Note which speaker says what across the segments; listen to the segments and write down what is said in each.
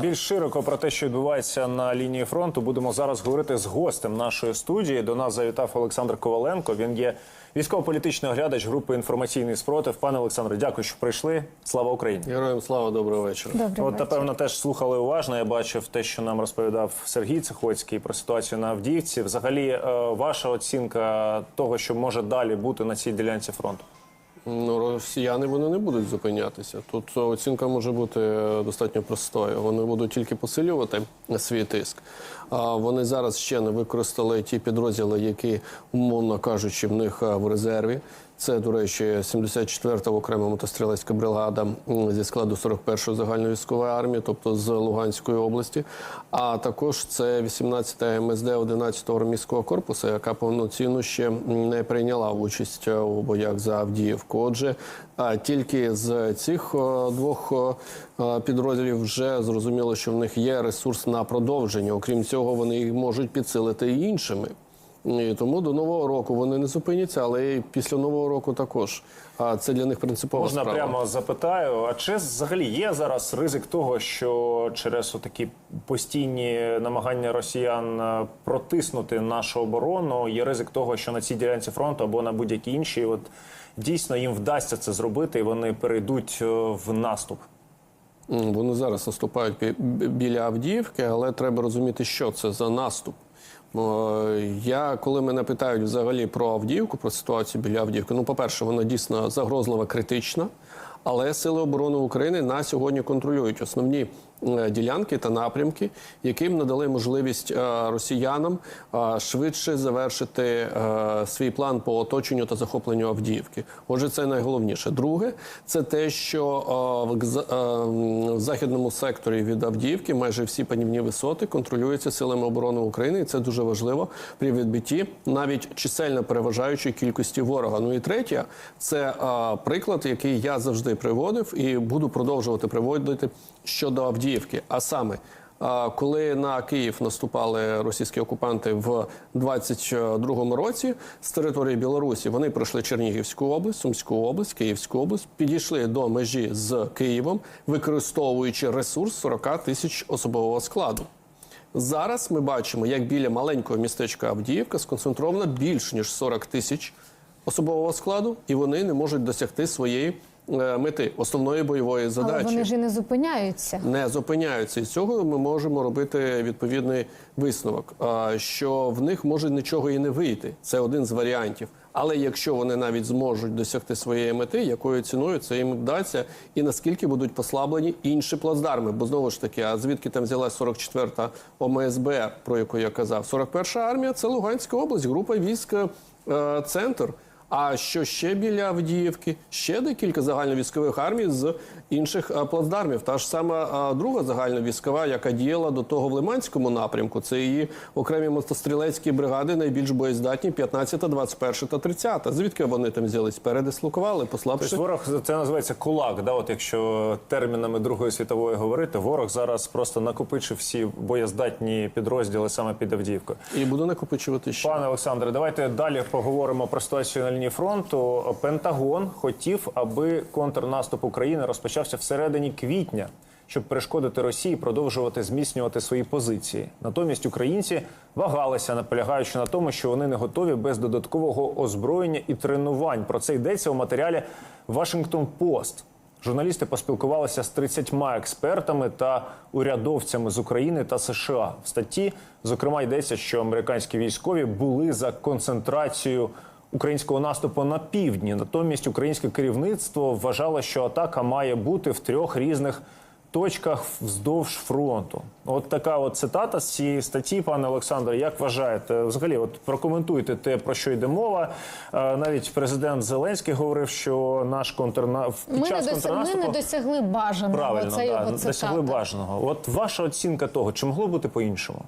Speaker 1: Більш широко про те, що відбувається на лінії фронту, будемо зараз говорити з гостем нашої студії. До нас завітав Олександр Коваленко. Він є військово-політичний оглядач групи інформаційний спротив. Пане Олександре, дякую, що прийшли. Слава Україні!
Speaker 2: Героям слава, доброго вечора.
Speaker 3: Добрий
Speaker 1: От, напевно, теж слухали уважно. Я бачив те, що нам розповідав Сергій Цихоцький про ситуацію на Авдіївці. Взагалі, е, ваша оцінка того, що може далі бути на цій ділянці фронту.
Speaker 2: Ну, росіяни вони не будуть зупинятися. Тут оцінка може бути е, достатньо простою. Вони будуть тільки посилювати свій тиск. А вони зараз ще не використали ті підрозділи, які, умовно кажучи, в них е, в резерві. Це, до речі, 74-та окрема мотострілецька бригада зі складу 41-ї загальної військової армії, тобто з Луганської області. А також це 18-та МСД 11-го армійського корпусу, яка повноцінно ще не прийняла участь е, у боях за Авдіївку. Отже, тільки з цих е, двох е, підрозділів вже зрозуміло, що в них є ресурс на продовження. Окрім цього, вони їх можуть підсилити і іншими. І тому до нового року вони не зупиняться, але і після нового року також. А це для них принципова
Speaker 1: Можна
Speaker 2: справа.
Speaker 1: прямо запитаю, а чи взагалі є зараз ризик того, що через такі постійні намагання росіян е, протиснути нашу оборону, є ризик того, що на цій ділянці фронту або на будь-якій іншій, от дійсно їм вдасться це зробити, і вони перейдуть е, в наступ.
Speaker 2: Вони зараз наступають бі- бі- біля Авдіївки, але треба розуміти, що це за наступ. О, Я, коли мене питають взагалі про Авдіївку, про ситуацію біля Авдіївки, ну, по-перше, вона дійсно загрозлива, критична. Але сили оборони України на сьогодні контролюють основні е, ділянки та напрямки, яким надали можливість е, росіянам е, швидше завершити свій план по оточенню та захопленню Авдіївки. Отже, це найголовніше. Друге, це те, що в західному секторі від Авдіївки майже всі панівні висоти контролюються силами оборони України, і це дуже важливо при відбитті навіть чисельно переважаючої кількості ворога. Ну і третє, це приклад, який я завжди приводив і буду продовжувати приводити щодо Авдіївки. А саме, коли на Київ наступали російські окупанти в 22-му році з території Білорусі, вони пройшли Чернігівську область, Сумську область, Київську область, підійшли до межі з Києвом, використовуючи ресурс 40 тисяч особового складу. Зараз ми бачимо, як біля маленького містечка Авдіївка сконцентровано більш ніж 40 тисяч особового складу, і вони не можуть досягти своєї мети основної бойової
Speaker 3: Але
Speaker 2: задачі.
Speaker 3: вони ж і не зупиняються.
Speaker 2: Не зупиняються, і з цього ми можемо робити відповідний висновок, що в них може нічого і не вийти. Це один з варіантів. Але якщо вони навіть зможуть досягти своєї мети, якою ціною це їм вдасться, і наскільки будуть послаблені інші плацдарми? Бо знову ж таки, а звідки там взялась 44-та ОМСБ, про яку я казав? 41-ша армія це Луганська область, група військ е, центр. А що ще біля Авдіївки? Ще декілька загальновійськових армій з інших е, плацдармів. Та ж сама е, друга загальновійськова, яка діяла до того в Лиманському напрямку. Це її окремі мотострілецькі бригади, найбільш боєздатні 15, 21 та 30. Звідки вони там взялись? Передислокували, послабши.
Speaker 1: Тобто ворог це називається кулак. Да, от якщо термінами Другої світової говорити, ворог зараз просто накопичив всі боєздатні підрозділи саме під Авдіївкою.
Speaker 2: І буду накопичувати ще.
Speaker 1: Пане Олександре, давайте далі поговоримо про ситуацію на лінії фронту. Пентагон хотів, аби контрнаступ України розпочався всередині квітня, щоб перешкодити Росії продовжувати зміцнювати свої позиції. Натомість українці вагалися, наполягаючи на тому, що вони не готові без додаткового озброєння і тренувань. Про це йдеться у матеріалі Вашингтон Пост. Журналісти поспілкувалися з 30 експертами та урядовцями з України та США. В статті зокрема йдеться, що американські військові були за концентрацією українського наступу на півдні. Натомість українське керівництво вважало, що атака має бути в трьох різних точках вздовж фронту. От така от цитата з цієї статті, пане Олександре. Як вважаєте, взагалі, от прокоментуйте те, про що йде мова. Е, Навіть президент Зеленський говорив, що наш контрна під
Speaker 3: Ми не,
Speaker 1: час
Speaker 3: досяг... ми не досягли бажаного.
Speaker 1: правильно
Speaker 3: це
Speaker 1: да,
Speaker 3: його
Speaker 1: досягли бажаного. От ваша оцінка того, чи могло бути по-іншому?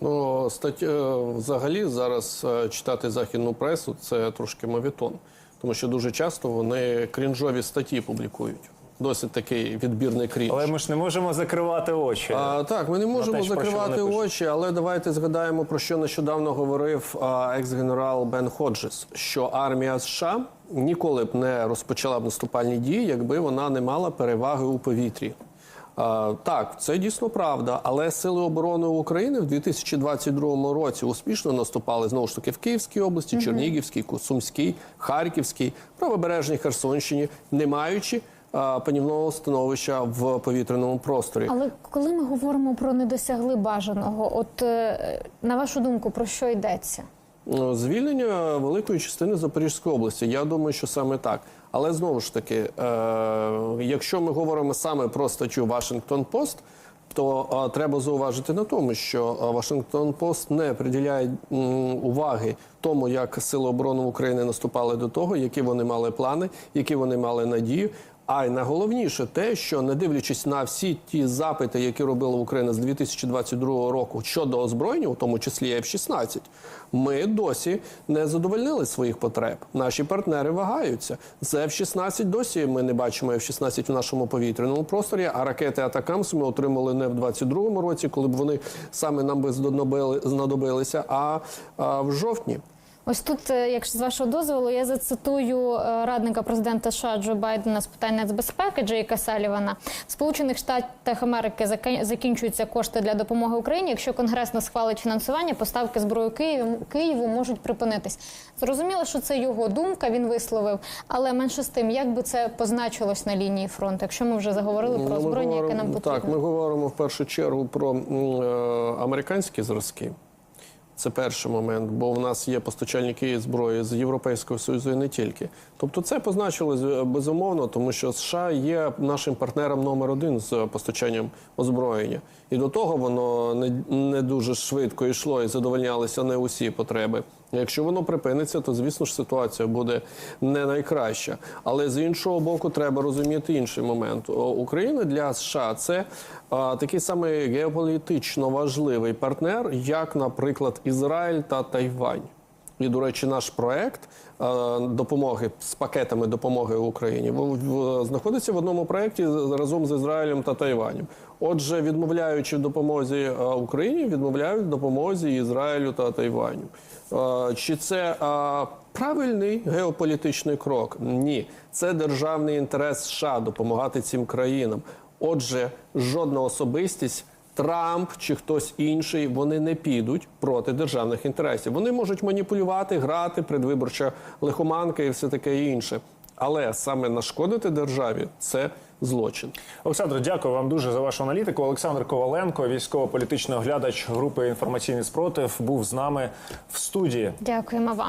Speaker 2: Ну, стаття взагалі зараз е, читати західну пресу це трошки мовітон, тому що дуже часто вони крінжові статті публікують. Досить такий відбірний крінж.
Speaker 1: Але ми ж не можемо закривати очі.
Speaker 2: А, так, ми не можемо
Speaker 1: те,
Speaker 2: закривати очі, але давайте згадаємо про що нещодавно говорив екс-генерал Бен Ходжес, що армія США ніколи б не розпочала б наступальні дії, якби вона не мала переваги у повітрі. Так, це дійсно правда, але сили оборони України в 2022 році успішно наступали знову ж таки в Київській області, Чернігівській, Сумській, Харківській, правобережній Херсонщині, не маючи панівного становища в повітряному просторі.
Speaker 3: Але коли ми говоримо про не досягли бажаного, от е, на вашу думку, про що йдеться?
Speaker 2: Ну, Звільнення великої частини Запорізької області. Я думаю, що саме так. Але знову ж таки, е, якщо ми говоримо саме про статтю Вашингтон Пост, то е, треба зауважити на тому, що Вашингтон Пост не приділяє уваги тому, як Сили оборони України наступали до того, які вони мали плани, які вони мали надію. А й найголовніше те, що не дивлячись на всі ті запити, які робила Україна з 2022 року щодо озброєння, у тому числі F-16, ми досі не задовольнили своїх потреб. Наші партнери вагаються. З F-16 досі ми не бачимо F-16 в нашому повітряному просторі. А ракети Атакамс ми отримали не в 22 році, коли б вони саме нам би знадобили- знадобилися, а в жовтні.
Speaker 3: Ось тут, е, якщо з вашого дозволу, я зацитую е, радника президента США Джо Байдена з питань нацбезпеки Джейка Салівана. В Сполучених Штатах Америки закінчуються кошти для допомоги Україні. Якщо Конгрес не схвалить фінансування, поставки зброї Києву, Києву можуть припинитись. Зрозуміло, що це його думка, він висловив. Але менше з тим, як би це позначилось на лінії фронту, якщо ми вже заговорили про
Speaker 2: Ну,
Speaker 3: озброєння, яке нам потрібно.
Speaker 2: Так, ми говоримо в першу чергу про е, американські зразки. Це перший момент, бо в нас є постачальники зброї з Європейського Союзу і не тільки. Тобто це позначилось е, безумовно, тому що США є нашим партнером номер один з постачанням озброєння. І до того воно не, не дуже швидко йшло і задовольнялися не усі потреби. Якщо воно припиниться, то звісно ж ситуація буде не найкраща. Але з іншого боку, треба розуміти інший момент. Україна для США це а, такий самий геополітично важливий партнер, як, наприклад, Ізраїль та Тайвань. І, до речі, наш проект допомоги з пакетами допомоги Україні знаходиться в одному проєкті разом з Ізраїлем та Тайванем. Отже, відмовляючи допомозі Україні, відмовляють допомозі Ізраїлю та Тайваню. Е, Чи це е, правильний геополітичний крок? Ні, це державний інтерес США допомагати цим країнам. Отже, жодна особистість. Трамп чи хтось інший вони не підуть проти державних інтересів. Вони можуть маніпулювати, грати, предвиборча лихоманка і все таке інше. Але саме нашкодити державі це злочин.
Speaker 1: Олександр, дякую вам дуже за вашу аналітику. Олександр Коваленко, військово-політичний оглядач групи інформаційний спротив, був з нами в студії.
Speaker 3: Дякуємо вам.